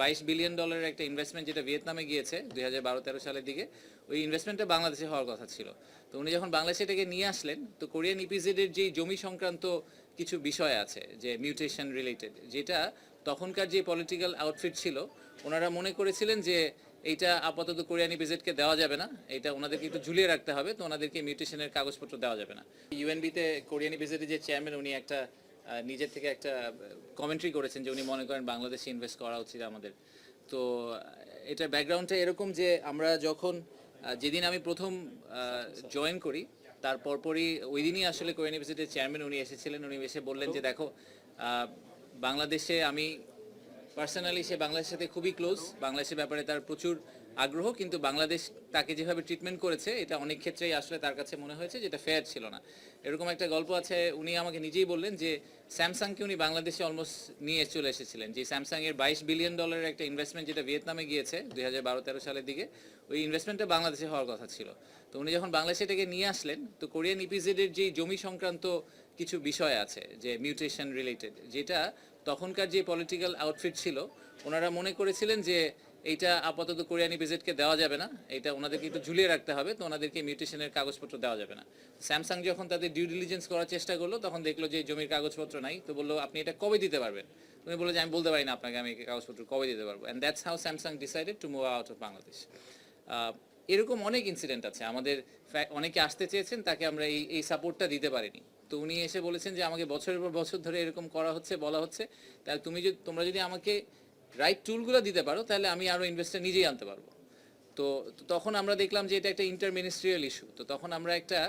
বাইশ বিলিয়ন ডলারের একটা ইনভেস্টমেন্ট যেটা ভিয়েতনামে গিয়েছে, দুই হাজার বারো, তেরো সালের দিকে, ওই ইনভেস্টমেন্টটা বাংলাদেশে হওয়ার কথা ছিল। তো উনি যখন বাংলাদেশে এটাকে নিয়ে আসলেন, তো কোরিয়ান ইপিজেডের যেই জমি সংক্রান্ত কিছু বিষয় আছে, যে মিউটেশন রিলেটেড যেটা তখনকার যে পলিটিক্যাল আউটফিট ছিল, ওনারা মনে করেছিলেন যে এইটা আপাতত কোরিয়ান ইপিজেডকে দেওয়া যাবে না এটা ওনাদেরকে একটু ঝুলিয়ে রাখতে হবে, তো ওনাদেরকে মিউটেশনের কাগজপত্র দেওয়া যাবে না। ইউএনবিতে কোরিয়ান ইপিজেডের যে চেয়ারম্যান উনি একটা নিজের থেকে একটা কমেন্ট্রি করেছেন যে উনি মনে করেন বাংলাদেশে ইনভেস্ট করা উচিত আমাদের। তো এটা এটার ব্যাকগ্রাউন্ডটা এরকম যে আমরা যখন যেদিন আমি প্রথম জয়েন করি তার পরপরই ওই দিনই আসলে কোয়েন ইউনিভার্সিটির চেয়ারম্যান উনি এসেছিলেন। উনি এসে বললেন যে দেখো বাংলাদেশে আমি পার্সোনালি সে বাংলাদেশের সাথে খুবই ক্লোজ বাংলাদেশের ব্যাপারে তার প্রচুর আগ্রহ, কিন্তু বাংলাদেশ তাকে যেভাবে ট্রিটমেন্ট করেছে, এটা অনেক ক্ষেত্রেই আসলে তার কাছে মনে হয়েছে যেটা ফেয়ার ছিল না। এরকম একটা গল্প আছে, উনি আমাকে নিজেই বললেন যে স্যামসাংকে উনি বাংলাদেশে অলমোস্ট নিয়ে চলে এসেছিলেন। যে স্যামসাং এর বাইশ বিলিয়ন ডলারের একটা ইনভেস্টমেন্ট যেটা ভিয়েতনামে গিয়েছে, দুই হাজার বারো তেরো সালের দিকে, ওই ইনভেস্টমেন্টটা বাংলাদেশে হওয়ার কথা ছিল। তো উনি যখন বাংলাদেশে এটাকে নিয়ে আসলেন, তো কোরিয়ান ইপিজেডের যেই জমি সংক্রান্ত কিছু বিষয় আছে, যে মিউটেশন রিলেটেড যেটা তখনকার যে পলিটিক্যাল আউটফিট ছিল, ওনারা মনে করেছিলেন যে এইটা আপাতত কোরিয়ানি ইপিজেডকে দেওয়া যাবে না এটা ওনাদেরকে একটু ঝুলিয়ে রাখতে হবে, তো ওনাদেরকে মিউটেশনের কাগজপত্র দেওয়া যাবে না। স্যামসাং যখন তাদের ডিউ ডিলিজেন্স করার চেষ্টা করল, তখন দেখল যে জমির কাগজপত্র নাই, তো বলল, আপনি এটা কবে দিতে পারবেন? উনি বলল যে, আমি বলতে পারি না আপনাকে, আমি কাগজপত্র কবে দিতে পারব। And that's how Samsung decided to move out of Bangladesh এরকম অনেক ইনসিডেন্ট আছে। আমাদের অনেকে আসতে চেয়েছেন, তাকে আমরা এই এই সাপোর্টটা দিতে পারিনি। তো উনি এসে বলেছেন যে, আমাকে বছরের পর বছর ধরে এরকম করা হচ্ছে, বলা হচ্ছে। তাহলে তুমি যদি, তোমরা যদি আমাকে রাইট টুলগুলো দিতে পারো, তাহলে আমি আরও ইনভেস্টার নিজেই আনতে পারব। তো তখন আমরা দেখলাম যে, এটা একটা ইন্টার মিনিস্ট্রিয়াল ইস্যু তো তখন আমরা একটা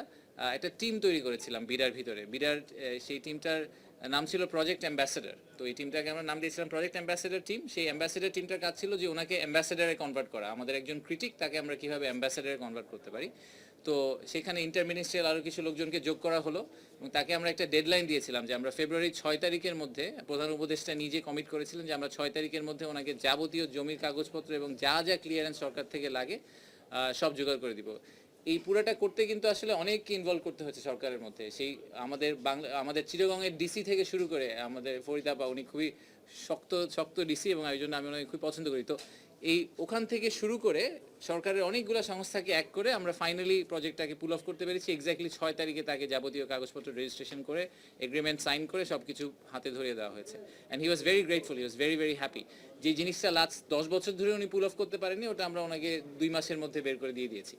একটা টিম তৈরি করেছিলাম বিডার ভিতরে। বিডার সেই টিমটার নাম ছিল প্রজেক্ট অ্যাম্বাসেডর তো এই টিমটাকে আমরা নাম দিয়েছিলাম প্রজেক্ট অ্যাম্বাসেডর টিম সেই অ্যাম্বাসেডার টিমটার কাজ ছিল যে ওনাকে অ্যাম্বাসেডারে কনভার্ট করা। আমাদের একজন ক্রিটিক তাকে আমরা কীভাবে অ্যাম্বাসেডারে কনভার্ট করতে পারি। তো সেখানে ইন্টার মিনিস্ট্রিয়াল আরও কিছু লোকজনকে যোগ করা হলো এবং তাকে আমরা একটা ডেডলাইন দিয়েছিলাম যে আমরা ফেব্রুয়ারি ছয় তারিখের মধ্যে প্রধান উপদেষ্টা নিজে কমিট করেছিলেন যে আমরা ছয় তারিখের মধ্যে ওনাকে যাবতীয় জমির কাগজপত্র এবং যা যা ক্লিয়ারেন্স সরকার থেকে লাগে সব জোগাড় করে দিব। এই পুরোটা করতে কিন্তু আসলে অনেক ইনভলভ করতে হচ্ছে সরকারের মধ্যে। সেই আমাদের বাংলা, আমাদের চিরগংয়ের ডিসি থেকে শুরু করে আমাদের ফরিদাবা উনি খুবই শক্ত শক্ত ডিসি এবং এই জন্য আমি ওনাকে খুবই পছন্দ করি। তো এই ওখান থেকে শুরু করে সরকারের অনেকগুলো সংস্থাকে এক করে আমরা ফাইনালি প্রজেক্টটাকে পুল অফ করতে পেরেছি। এক্স্যাক্টলি ছয় তারিখে তাকে যাবতীয় কাগজপত্র রেজিস্ট্রেশন করে এগ্রিমেন্ট সাইন করে সব কিছু হাতে ধরিয়ে দেওয়া হয়েছে। And he was very grateful he was very very happy যে জিনিসটা লাস্ট দশ বছর ধরে উনি পুল অফ করতে পারেনি ওটা আমরা ওনাকে দুই মাসের মধ্যে বের করে দিয়ে দিয়েছি।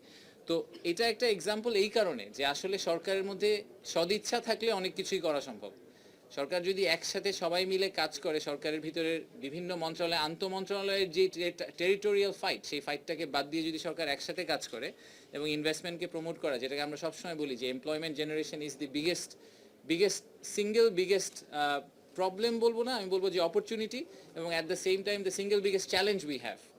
তো এটা একটা এক্সাম্পল এই কারণে যে আসলে সরকারের মধ্যে সদিচ্ছা থাকলে অনেক কিছুই করা সম্ভব। সরকার যদি একসাথে সবাই মিলে কাজ করে, সরকারের ভিতরে বিভিন্ন মন্ত্রণালয় আন্তঃ মন্ত্রণালয়ের যে টেরিটোরিয়াল ফাইট সেই ফাইটটাকে বাদ দিয়ে যদি সরকার একসাথে কাজ করে এবং ইনভেস্টমেন্টকে প্রমোট করা, যেটাকে আমরা সবসময় বলি যে employment generation is the biggest biggest single biggest problem বলব না, আমি বলব যে অপরচুনিটি এবং at the same time the single biggest challenge we have